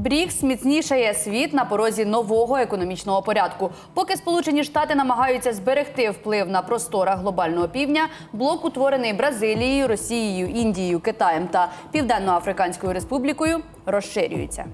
БРІКС міцнішає світ на порозі нового економічного порядку. Поки Сполучені Штати намагаються зберегти вплив на просторах глобального півдня, блок, утворений Бразилією, Росією, Індією, Китаєм та Південно-Африканською Республікою, розширюється.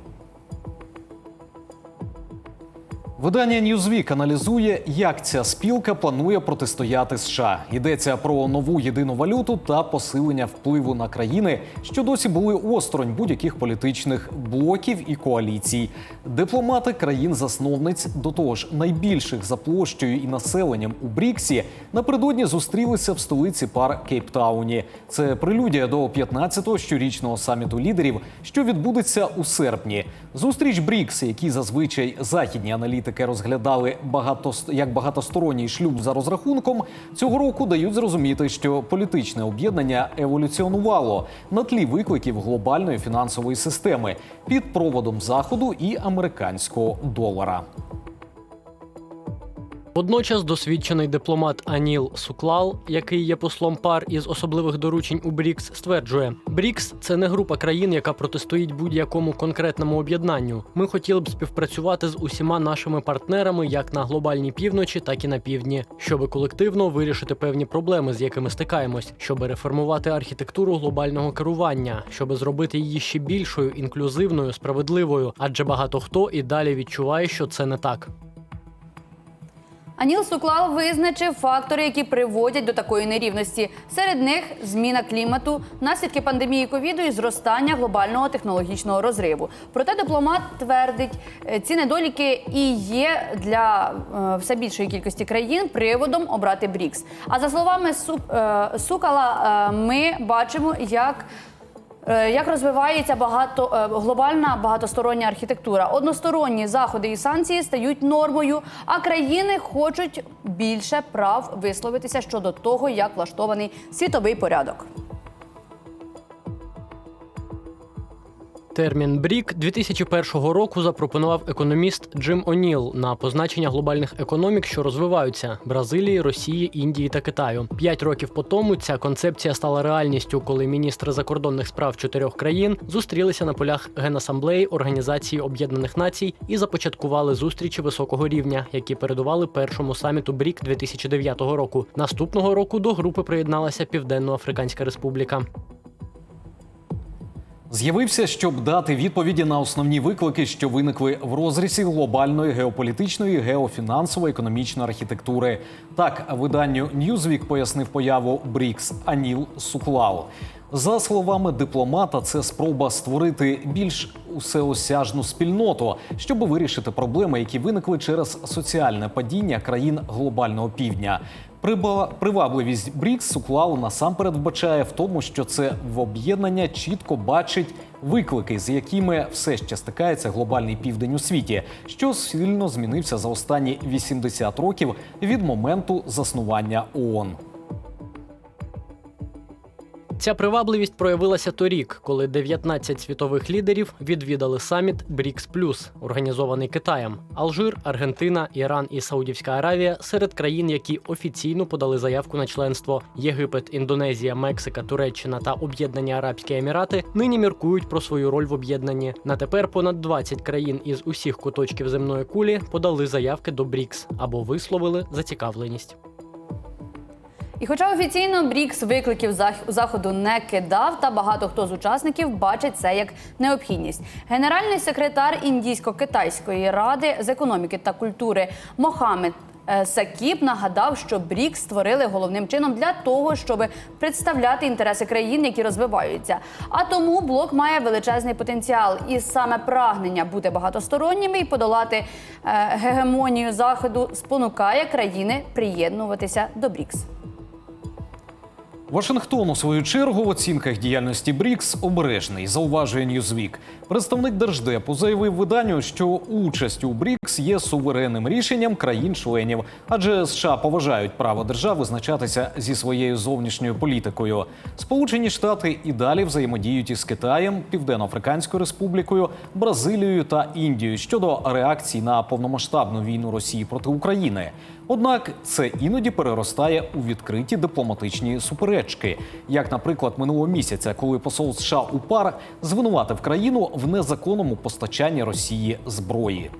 Видання Newsweek аналізує, як ця спілка планує протистояти США. Йдеться про нову єдину валюту та посилення впливу на країни, що досі були осторонь будь-яких політичних блоків і коаліцій. Дипломати країн-засновниць до того ж найбільших за площею і населенням у Бріксі напередодні зустрілися в столиці пар Кейптауні. Це прелюдія до 15-го щорічного саміту лідерів, що відбудеться у серпні. Зустріч Брікс, які зазвичай західні аналітики розглядали багато як багатосторонній шлюб за розрахунком, цього року дають зрозуміти, що політичне об'єднання еволюціонувало на тлі викликів глобальної фінансової системи під проводом заходу і американського долара. Водночас досвідчений дипломат Аніл Суклал, який є послом пар із особливих доручень у БРІКС, стверджує: БРІКС це не група країн, яка протистоїть будь-якому конкретному об'єднанню. Ми хотіли б співпрацювати з усіма нашими партнерами, як на глобальній півночі, так і на півдні, щоб колективно вирішити певні проблеми, з якими стикаємось, щоб реформувати архітектуру глобального керування, щоб зробити її ще більшою, інклюзивною, справедливою, адже багато хто і далі відчуває, що це не так. Аніл Суклал визначив фактори, які приводять до такої нерівності. Серед них зміна клімату, наслідки пандемії ковіду і зростання глобального технологічного розриву. Проте дипломат твердить, е, ці недоліки і є для е, все більшої кількості країн приводом обрати БРІКС. А за словами е, Сукала, ми бачимо, як Як розвивається багато е, глобальна багатостороння архітектура? Односторонні заходи і санкції стають нормою, а країни хочуть більше прав висловитися щодо того, як влаштований світовий порядок. Термін брік 2001 року запропонував економіст Джим О'Ніл на позначення глобальних економік, що розвиваються Бразилії, Росії, Індії та Китаю. П'ять років по тому ця концепція стала реальністю, коли міністри закордонних справ чотирьох країн зустрілися на полях Генасамблеї Організації Об'єднаних Націй і започаткували зустрічі високого рівня, які передували першому саміту брік 2009 року. Наступного року до групи приєдналася Південно-Африканська Республіка. З'явився, щоб дати відповіді на основні виклики, що виникли в розрізі глобальної геополітичної, геофінансової, економічної архітектури. Так, виданню Newsweek пояснив появу БРІКС Аніл Суклау. За словами дипломата, це спроба створити більш усеосяжну спільноту, щоб вирішити проблеми, які виникли через соціальне падіння країн глобального півдня. Привабливість БРІКС Суклау насамперед вбачає в тому, що це в об'єднання чітко бачить виклики, з якими все ще стикається глобальний південь у світі, що сильно змінився за останні 80 років від моменту заснування ООН. Ця привабливість проявилася торік, коли 19 світових лідерів відвідали саміт БРІКС Плюс, організований Китаєм. Алжир, Аргентина, Іран і Саудівська Аравія серед країн, які офіційно подали заявку на членство. Єгипет, Індонезія, Мексика, Туреччина та Об'єднані Арабські Емірати нині міркують про свою роль в об'єднанні. На тепер понад 20 країн із усіх куточків земної кулі подали заявки до БРІКС або висловили зацікавленість. І хоча офіційно БРІКС викликів зах- заходу не кидав, та багато хто з учасників бачить це як необхідність. Генеральний секретар індійсько-китайської ради з економіки та культури Мохамед. е, Сакіп нагадав, що БРІКС створили головним чином для того, щоб представляти інтереси країн, які розвиваються. А тому блок має величезний потенціал, і саме прагнення бути багатосторонніми і подолати е, гегемонію заходу спонукає країни приєднуватися до БРІКС. Вашингтон у свою чергу в оцінках діяльності БРІКС обережний, зауважує Newsweek. Представник Держдепу заявив виданню, що участь у БРІКС є суверенним рішенням країн-членів, адже США поважають право держав визначатися зі своєю зовнішньою політикою. Сполучені Штати і далі взаємодіють із Китаєм, Південно-Африканською Республікою, Бразилією та Індією щодо реакцій на повномасштабну війну Росії проти України. Однак це іноді переростає у відкриті дипломатичні суперечки, як, наприклад, минулого місяця, коли посол США у пар звинуватив країну в незаконному постачанні Росії зброї.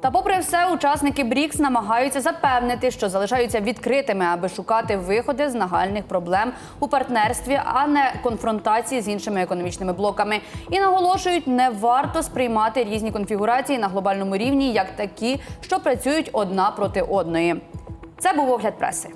Та, попри все, учасники БРІКС намагаються запевнити, що залишаються відкритими, аби шукати виходи з нагальних проблем у партнерстві, а не конфронтації з іншими економічними блоками. І наголошують, не варто сприймати різні конфігурації на глобальному рівні як такі, що працюють одна проти одної. Це був огляд преси.